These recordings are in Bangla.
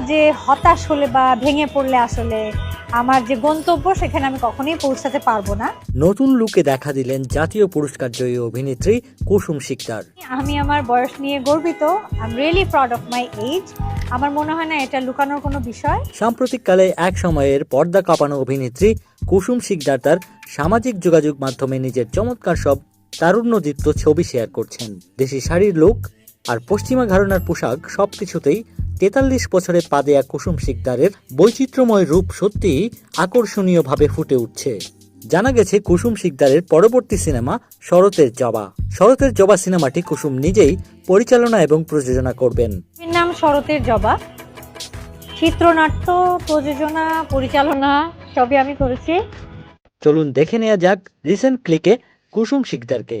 যে হতাশ হলে বা ভেঙে পড়লে আসলে আমার যে গন্তব্য সেখানে আমি কখনোই পৌঁছাতে পারব না। নতুন লুকে দেখা দিলেন জাতীয় পুরস্কার জয়ী অভিনেত্রী কুসুম শিকদার। আমি আমার বয়স নিয়ে গর্বিত। I am really proud of my age আমার মনে হয় না এটা লুকানোর কোনো বিষয়। সাম্প্রতিককালে এক সময়ের পর্দা কাঁপানো অভিনেত্রী কুসুম শিকদার তার সামাজিক যোগাযোগ মাধ্যমে নিজের চমৎকার সব তারুণ্যদীপ্ত ছবি শেয়ার করছেন। দেশি শাড়ির লুক আর পশ্চিমা ঘরানার পোশাক সবকিছুতেই তেতাল্লিশ বছরে পা দেয়া কুসুম শিকদারের বৈচিত্র্যময় রূপ সত্যিই আকর্ষণীয়ভাবে ফুটে উঠছে। জানা গেছে কুসুম শিকদারের পরবর্তী সিনেমা শরতের জবা। শরতের জবা সিনেমাটি কুসুম নিজেই পরিচালনা এবং প্রযোজনা করবেন। নাম শরতের জবা। চিত্রনাট্য প্রযোজনা পরিচালনা সবই আমি করেছি। চলুন দেখে নেওয়া যাক রিসেন্ট ক্লিকে কুসুম শিকদারকে।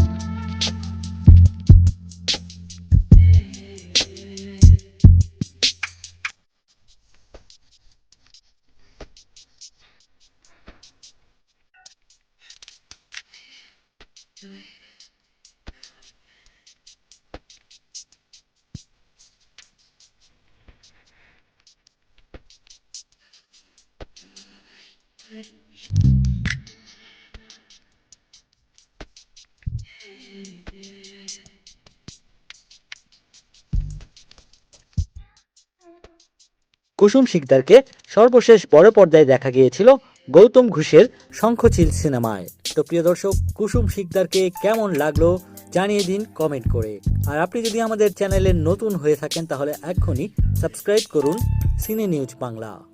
কুসুম শিকদারকে সর্বশেষ বড় পর্দায় দেখা গিয়েছিল গৌতম ঘোষের শঙ্খচিল সিনেমায়। তো প্রিয় দর্শক, কুসুম শিকদারকে কেমন লাগল জানিয়ে দিন কমেন্ট করে। আর আপনি যদি আমাদের চ্যানেলে নতুন হয়ে থাকেন, তাহলে এখনই সাবস্ক্রাইব করুন সিনে নিউজ বাংলা।